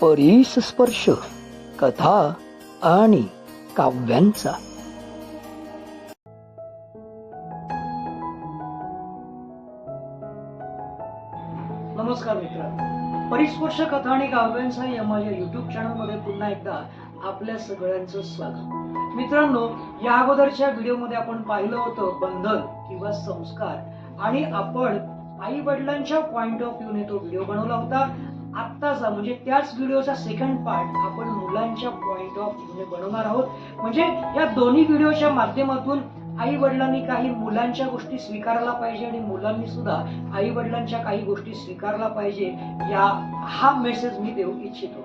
परीस स्पर्श कथा आणि काव्यांचा. नमस्कार मित्र. परिस्पर्श कथा आणि काव्यांचा या माझ्या युट्यूब चॅनलमध्ये पुन्हा एकदा आपल्या सगळ्यांचं स्वागत. मित्रांनो या अगोदरच्या व्हिडिओमध्ये आपण पाहिलं होतं बंधन किंवा संस्कार. आणि आपण आई वडिलांच्या पॉइंट ऑफ व्ह्यूने तो व्हिडिओ बनवला होता. आत्ताचा म्हणजे त्याच व्हिडिओचा सेकंड पार्ट आपण मुलांच्या पॉइंट ऑफ व्ह्यूने बनवणार आहोत. म्हणजे या दोन्ही व्हिडिओच्या माध्यमातून आई वडिलांनी काही मुलांच्या गोष्टी स्वीकारायला पाहिजे आणि मुलांनी सुद्धा आई वडिलांच्या काही गोष्टी स्वीकारला पाहिजे या हा मेसेज मी देऊ इच्छितो.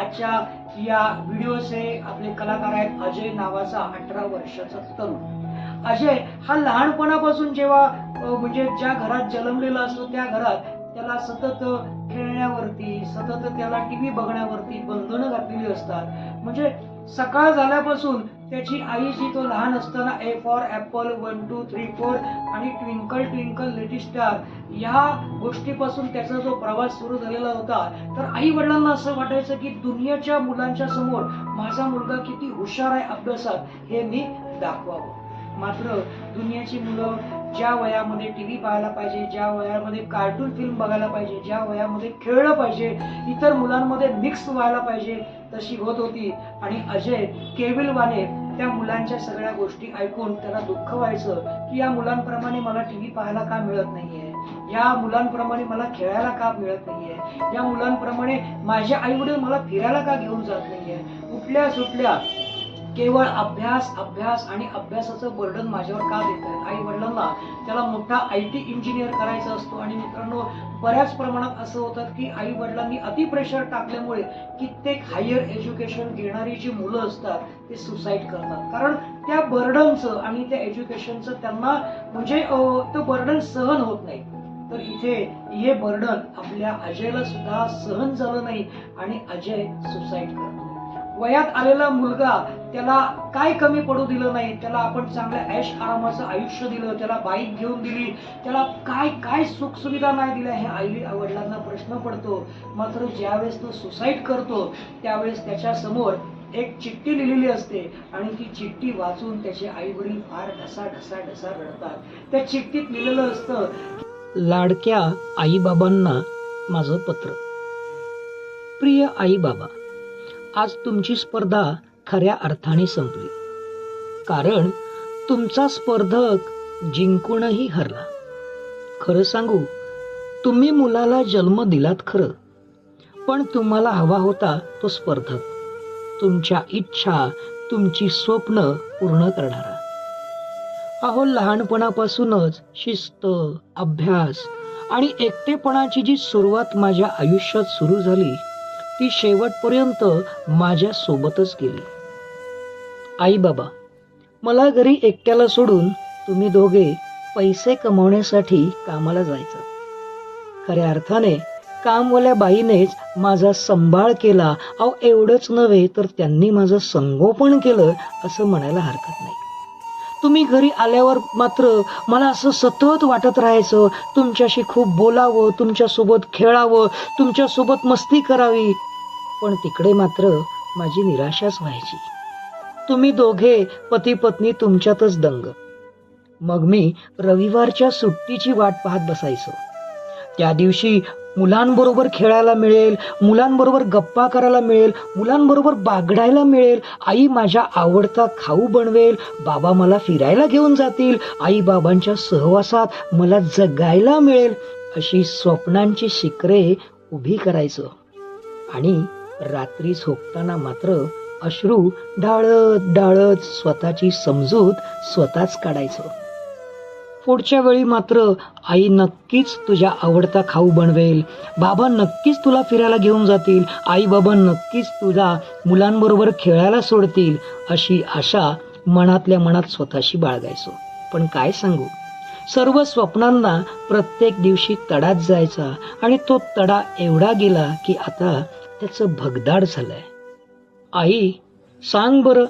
आजच्या या व्हिडिओचे आपले कलाकार आहेत अजय नावाचा अठरा वर्षाचा तरुण. अजय हा लहानपणापासून जेव्हा म्हणजे ज्या घरात जन्मलेला असतो त्या घरात त्याला सतत खेळण्यावरती सतत त्याला टीव्ही बघण्यावरती बंधनं घातलेली असतात. म्हणजे सकाळ झाल्यापासून त्याची आई जी तो लहान असताना A for apple one two three four आणि ट्विंकल ट्विंकल लिटिल स्टार ह्या गोष्टीपासून त्याचा जो प्रवास सुरू झालेला होता. तर आई वडिलांना असं वाटायचं की दुनियाच्या मुलांच्या समोर माझा मुलगा किती हुशार आहे अभ्यासात हे मी दाखवावं. मात्र दुनियाची मुलं ज्या वयामध्ये टी व्ही पाहायला पाहिजे ज्या वयामध्ये कार्टून फिल्म बघायला पाहिजे ज्या वयामध्ये खेळलं पाहिजे इतर मुलांमध्ये मिक्स व्हायला पाहिजे तशी होत होती. आणि अजय केविलवाने त्या मुलांच्या सगळ्या गोष्टी ऐकून त्याला दुःख व्हायचं की या मुलांप्रमाणे मला टी व्ही पाहायला का मिळत नाहीये? या मुलांप्रमाणे मला खेळायला का मिळत नाहीये? या मुलांप्रमाणे माझे आई वडील मला फिरायला का घेऊन जात नाहीये? कुठल्या सुटल्या केवळ अभ्यास अभ्यास आणि अभ्यासाचं बर्डन माझ्यावर का देत आहेत आई वडिलांना त्याला मोठा आय टी इंजिनियर करायचा असतो आणि मित्रांनो बऱ्याच प्रमाणात असं होतं की आई वडिलांनी अति प्रेशर टाकल्यामुळे कित्येक हायर एज्युकेशन घेणारी जी मुलं असतात ते सुसाईड करतात. कारण त्या बर्डनचं आणि त्या एज्युकेशनचं त्यांना म्हणजे तो बर्डन सहन होत नाही. तर इथे हे बर्डन आपल्या अजयला सुद्धा सहन झालं नाही आणि अजय सुसाईड करतो. वयात आलेला मुलगा त्याला काय कमी पडू दिलं नाही त्याला आपण चांगल्या ऐश आरामाचं आयुष्य दिलं त्याला बाईक घेऊन दिली त्याला काय काय सुखसुविधा नाही दिल्या हे आई वडिलांना प्रश्न पडतो. मात्र ज्यावेळेस तो सुसाईड करतो त्यावेळेस त्याच्यासमोर एक चिठ्ठी लिहिलेली असते आणि ती चिठ्ठी वाचून त्याचे आई वडील फार ढसा ढसा ढसा रडतात. त्या चिठ्ठीत लिहिलेलं असतं लाडक्या आईबाबांना माझं पत्र. प्रिय आई बाबा आज तुमची स्पर्धा खऱ्या अर्थाने संपली. कारण तुमचा स्पर्धक जिंकूनही हरला. खरं सांगू तुम्ही मुलाला जन्म दिलात खरं पण तुम्हाला हवा होता तो स्पर्धक. तुमच्या इच्छा तुमची स्वप्न पूर्ण करणारा. अहो लहानपणापासूनच शिस्त अभ्यास आणि एकटेपणाची जी सुरुवात माझ्या आयुष्यात सुरू झाली ती शेवटपर्यंत माझ्या सोबतच गेली. आई बाबा मला घरी एकट्याला सोडून तुम्ही दोघे पैसे कमवण्यासाठी कामाला जायचं. खऱ्या अर्थाने कामवाल्या बाईनेच माझा संभाळ केला. अहो एवढंच नव्हे तर त्यांनी माझं संगोपन केलं असं म्हणायला हरकत नाही. तुम्ही घरी आल्यावर मात्र मला असं सतत वाटत राहायचं. तुमच्याशी खूप बोलावं तुमच्यासोबत खेळावं तुमच्यासोबत मस्ती करावी. पण तिकडे मात्र माझी निराशाच व्हायची. तुम्ही दोघे पती पत्नी तुमच्यातच दंग. मग मी रविवारच्या सुट्टीची वाट पाहत बसायचो. त्या दिवशी मुलांबरोबर खेळायला मिळेल मुलांबरोबर गप्पा करायला मिळेल मुलांबरोबर बागडायला मिळेल. आई माझ्या आवडता खाऊ बनवेल बाबा मला फिरायला घेऊन जातील आई बाबांच्या सहवासात मला जगायला मिळेल अशी स्वप्नांची शिखरे उभी करायचं. आणि रात्री झोपताना मात्र अश्रू डाळत डाळत स्वतःची समजूत स्वतःच काढायचं. पुढच्या वेळी मात्र आई नक्कीच तुझ्या आवडता खाऊ बनवेल. बाबा नक्कीच तुला फिरायला घेऊन जातील. आई बाबा नक्कीच तुझा मुलांबरोबर खेळायला सोडतील अशी आशा मनातल्या मनात स्वतःशी बाळगायचो. पण काय सांगू? सर्व स्वप्नांना प्रत्येक दिवशी तडाच जायचा आणि तो तडा एवढा गेला की आता त्याचं भगदाड झालंय. आई सांग बरं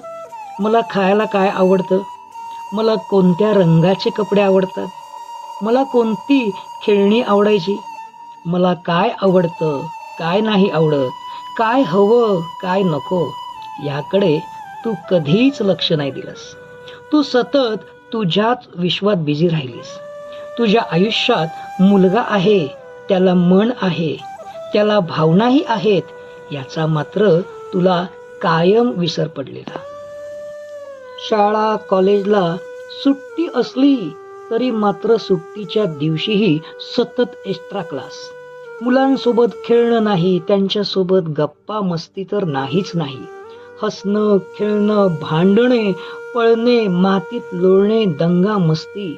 मला खायला काय आवडतं? मला कोणत्या रंगाचे कपडे आवडतात? मला कोणती खेळणी आवडायची? मला काय आवडतं काय नाही आवडत काय हवं काय नको याकडे तू कधीच लक्ष नाही दिलंस. तू सतत तुझ्याच विश्वात बिझी राहिलीस. तुझ्या आयुष्यात मुलगा आहे त्याला मन आहे त्याला भावनाही आहेत याचा मात्र तुला कायम विसर पडलेला. शाळा कॉलेजला सुट्टी असली तरी मात्र सुट्टीच्या दिवशीही सतत एक्स्ट्रा क्लास मुलांसोबत खेळणं नाही त्यांच्यासोबत गप्पा मस्ती तर नाहीच नाही. हसणं खेळणं भांडणे पळणे मातीत लोळणे दंगा मस्ती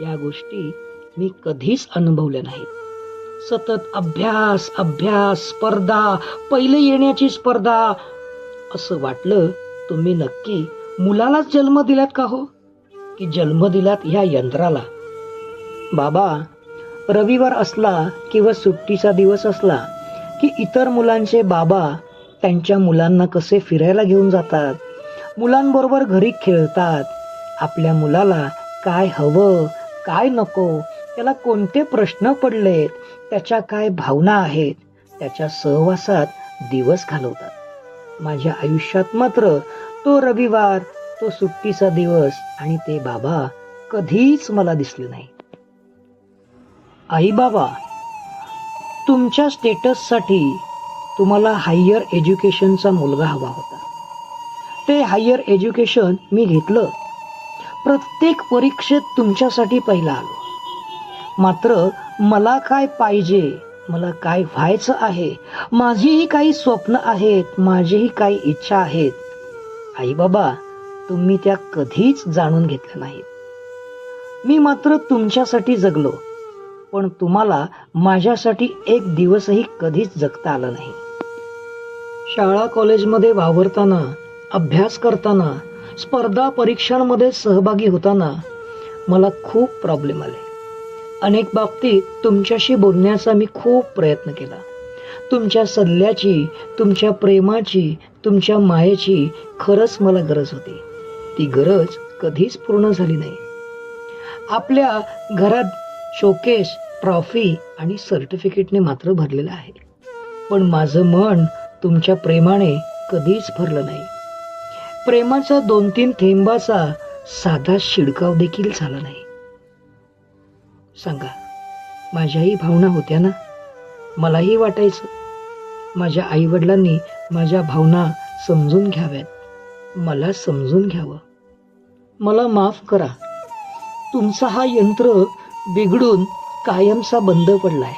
या गोष्टी मी कधीच अनुभवल्या नाहीत. सतत अभ्यास अभ्यास स्पर्धा पहिले येण्याची स्पर्धा असं वाटलं तुम्ही नक्की मुलालाच जन्म दिलात का हो? की जन्म दिलात ह्या यंत्राला. बाबा रविवार असला किंवा सुट्टीचा दिवस असला की इतर मुलांचे बाबा त्यांच्या मुलांना कसे फिरायला घेऊन जातात? मुलांबरोबर घरी खेळतात. आपल्या मुलाला काय हवं काय नको त्याला कोणते प्रश्न पडलेत त्याच्या काय भावना आहेत त्याच्या सहवासात दिवस घालवतात. माझ्या आयुष्यात मात्र तो रविवार तो सुट्टीचा दिवस आणि ते बाबा कधीच मला दिसले नाही. आई बाबा तुमच्या स्टेटससाठी तुम्हाला हायर एज्युकेशनचा मुलगा हवा होता. ते हायर एज्युकेशन मी घेतलं. प्रत्येक परीक्षेत तुमच्यासाठी पहिला आलो. मात्र मला काय पाहिजे मला काय व्हायचं आहे माझीही काही स्वप्न आहेत माझीही काही इच्छा आहेत. आई बाबा तुम्ही त्या कधीच जाणून घेतल्या नाहीत. मी मात्र तुमच्यासाठी जगलो पण तुम्हाला माझ्यासाठी एक दिवसही कधीच जगता आलं नाही. शाळा कॉलेजमध्ये वावरताना अभ्यास करताना स्पर्धा परीक्षांमध्ये सहभागी होताना मला खूप प्रॉब्लेम आले. अनेक बाबतीत तुमच्याशी बोलण्याचा मी खूप प्रयत्न केला. तुमच्या सल्ल्याची तुमच्या प्रेमाची तुमच्या मायेची खरंच मला गरज होती. ती गरज कधीच पूर्ण झाली नाही. आपल्या घरात शोकेश ट्रॉफी आणि सर्टिफिकेटने मात्र भरलेलं आहे. पण माझं मन तुमच्या प्रेमाने कधीच भरलं नाही. प्रेमाचा दोन तीन थेंबाचा साधा शिडकाव देखील झाला नाही. सांगा माझ्याही भावना होत्या ना? मलाही वाटायचं. माझ्या आईवडिलांनी माझ्या भावना समजून घ्याव्यात. मला समजून घ्यावं. मला माफ करा. तुमचा हा यंत्र बिघडून कायमचा बंद पडलाय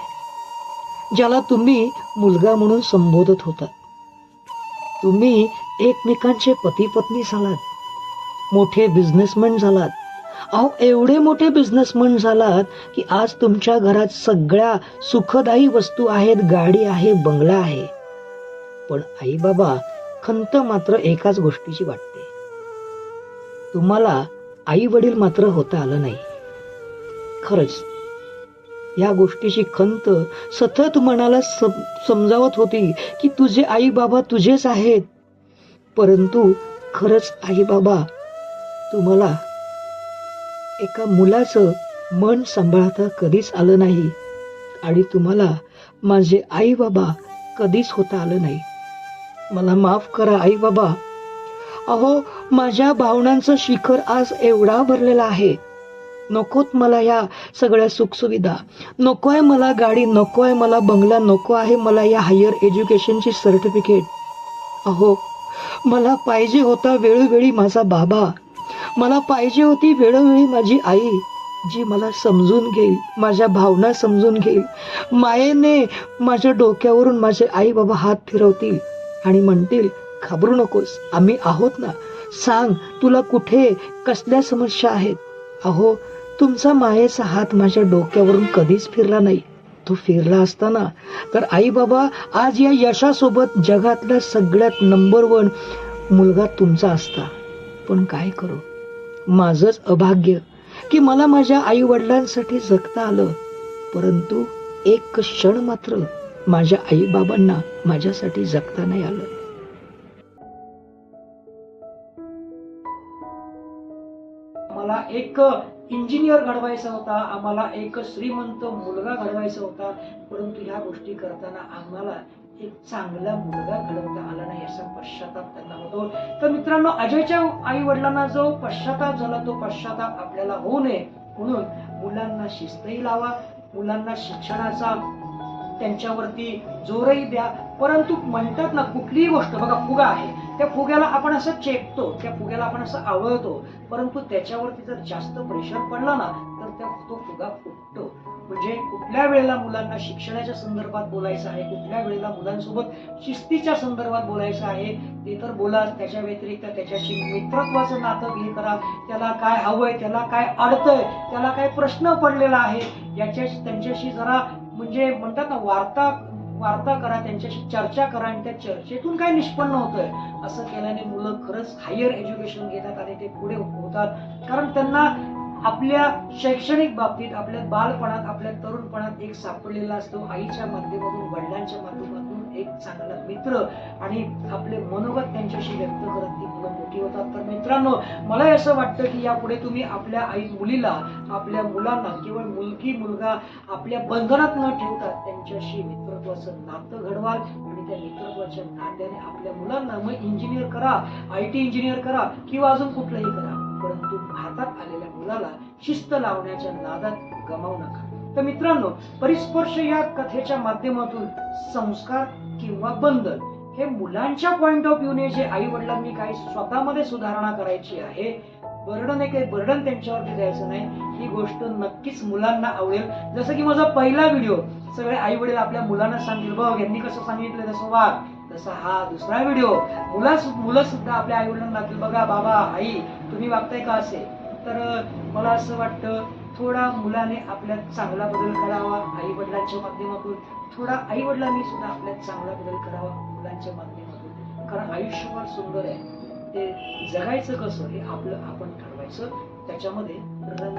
ज्याला तुम्ही मुलगा म्हणून संबोधत होता. तुम्ही एकमेकांचे पती पत्नी झालात मोठे बिझनेसमॅन झालात. अहो एवढे मोठे बिझनेसमॅन झालात की आज तुमच्या घरात सगळ्या सुखदायी वस्तू आहेत गाडी आहे बंगला आहे. पण आई बाबा खंत मात्र एकाच गोष्टीची वाटते तुम्हाला आई वडील मात्र होता आलं नाही. खरंच या गोष्टीची खंत सतत मनाला सम समजावत होती की तुझे आई बाबा तुझेच आहेत. परंतु खरंच आई बाबा तुम्हाला एका मुलाचं मन सांभाळता कधीच आलं नाही आणि तुम्हाला माझे आई बाबा कधीच होता आलं नाही. मला माफ करा आई बाबा अहो माझ्या भावनांचं शिखर आज एवढा भरलेला आहे. नकोत मला या सगळ्या सुखसुविधा. नको आहे मला गाडी नको आहे मला बंगला नको आहे मला या हायर एज्युकेशनची सर्टिफिकेट अहो मला पाहिजे होता वेळोवेळी माझा बाबा. मला पाहिजे होती वेळोवेळी माझी आई जी मला समजून घेईल माझ्या भावना समजून घेईल. मायेने माझ्या डोक्यावरून माझे आई बाबा हात फिरवतील आणि म्हणतील घाबरू नकोस. आम्ही आहोत ना. सांग तुला कुठे कसल्या समस्या आहेत? अहो तुमचा मायेचा हात माझ्या डोक्यावरून कधीच फिरला नाही. तो फिरला असताना तर आई बाबा आज या यशासोबत जगातल्या सगळ्यात नंबर वन मुलगा तुमचा असता. पण काय करू? माझंच अभाग्य की मला माझ्या आई वडिलांसाठी जगता आलं. परंतु एक क्षण मात्र माझ्या आई बाबांना माझ्यासाठी जगता नाही आलं. मला एक इंजिनियर घडवायचा होता आम्हाला एक श्रीमंत मुलगा घडवायचा होता. परंतु ह्या गोष्टी करताना आम्हाला एक चांगला मुलगा घडवता आला नाही असा पश्चाताप त्यांना होतो. तर मित्रांनो अजयच्या आई वडिलांना जो पश्चाताप झाला तो पश्चाताप आपल्याला होऊ नये. म्हणून मुलांना शिस्तही लावा मुलांना शिक्षणाचा त्यांच्यावरती जोरही द्या. परंतु म्हणतात ना कुठलीही गोष्ट बघा फुगा आहे. त्या फुग्याला आपण असं चेपतो त्या फुग्याला आपण असं आवळतो. परंतु त्याच्यावरती जर जास्त प्रेशर पडला ना तर त्या तो फुगा फुटतो. म्हणजे कुठल्या वेळेला मुलांना शिक्षणाच्या संदर्भात बोलायचं आहे कुठल्या वेळेला मुलांसोबत शिस्तीच्या संदर्भात बोलायचं आहे ते तर बोला. त्याच्या व्यतिरिक्त त्याच्याशी मित्रत्वाचं नातं हे करा त्याला काय हवंय त्याला काय अडतंय त्याला काय प्रश्न पडलेला आहे याच्या त्यांच्याशी जरा म्हणजे म्हणतात ना वार्ता वार्ता करा त्यांच्याशी चर्चा करा आणि त्या चर्चेतून काय निष्पन्न होतंय? असं केल्याने मुलं खरंच हायर एज्युकेशन घेतात आणि ते पुढे होतात कारण त्यांना आपल्या शैक्षणिक बाबतीत आपल्या बालपणात आपल्या तरुणपणात एक सापडलेला असतो. आईच्या माध्यमातून वडिलांच्या माध्यमातून. एक चांगला मित्र आणि आपले मनोगत त्यांच्याशी व्यक्त करत ती मुलं मोठी होतात. तर मित्रांनो मला असं वाटतं की यापुढे तुम्ही आपल्या आई मुलीला आपल्या मुलांना केवळ मुलगी मुलगा आपल्या बंधनात न ठेवता त्यांच्याशी मित्रत्वाचं नातं घडवाल आणि त्या मित्रत्वाच्या नात्याने आपल्या मुलांना मग इंजिनियर करा आय टी इंजिनियर करा किंवा अजून कुठलंही करा. परंतु भारतात आलेल्या मुलाला शिस्त लावण्याच्या नादात गमावू नका. तर मित्रांनो परिस्पर्श या कथेच्या माध्यमातून संस्कार किंवा बंधन हे मुलांच्या पॉइंट ऑफ व्ह्यूने जे आई वडिलांनी काही स्वतःमध्ये सुधारणा करायची आहे बर्डन आहे काही बर्डन त्यांच्यावरती द्यायचं नाही. ही गोष्ट नक्कीच मुलांना आवडेल. जसं की माझा पहिला व्हिडिओ सगळे आई वडील आपल्या मुलांना सांगतील बघ यांनी कसं सांगितलं तसं वाघ तसा हा दुसरा व्हिडिओ मुला मुलं सुद्धा आपल्या आई वडिलांना बघा बाबा आई तुम्ही वागताय का असे? तर मला असं वाटतं थोडा मुलाने आपल्यात चांगला बदल करावा आई वडिलांच्या माध्यमातून. थोडा आई वडिलांनी सुद्धा आपल्यात चांगला बदल करावा मुलांच्या माध्यमातून. कारण आयुष्यभर सुंदर आहे. ते जगायचं कसं हे आपलं आपण ठरवायचं. त्याच्यामध्ये रंग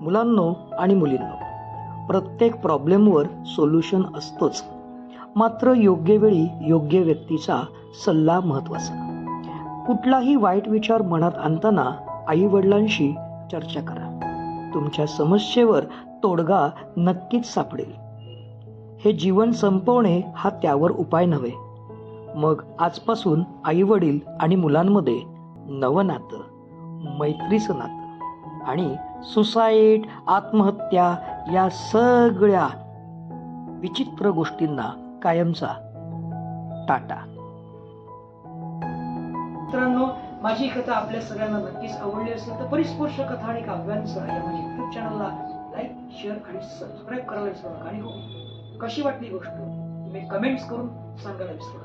मुलांनो आणि मुलींनो प्रत्येक प्रॉब्लेमवर सोल्युशन असतोच. मात्र योग्य वेळी योग्य व्यक्तीचा सल्ला महत्त्वाचा. कुठलाही वाईट विचार मनात आणताना आई वडिलांशी चर्चा करा. तुमच्या समस्येवर तोडगा नक्कीच सापडेल. हे जीवन संपवणे हा त्यावर उपाय नव्हे. मग आजपासून आई वडील आणि मुलांमध्ये नवं नातं मैत्रीचं नातं आणि सुसाईड आत्महत्या या सगळ्या विचित्र गोष्टींना कायमचा टाटा. मित्रांनो माझी कथा आपल्या सगळ्यांना नक्कीच आवडली असेल तर परिस्पर्श कथा आणि काव्यांसह या माझ्या युट्यूब चॅनलला लाईक शेअर आणि सबस्क्राईब करायला विसरू नका. आणि हो कशी वाटली गोष्ट? तुम्ही कमेंट्स करून सांगायला विसरू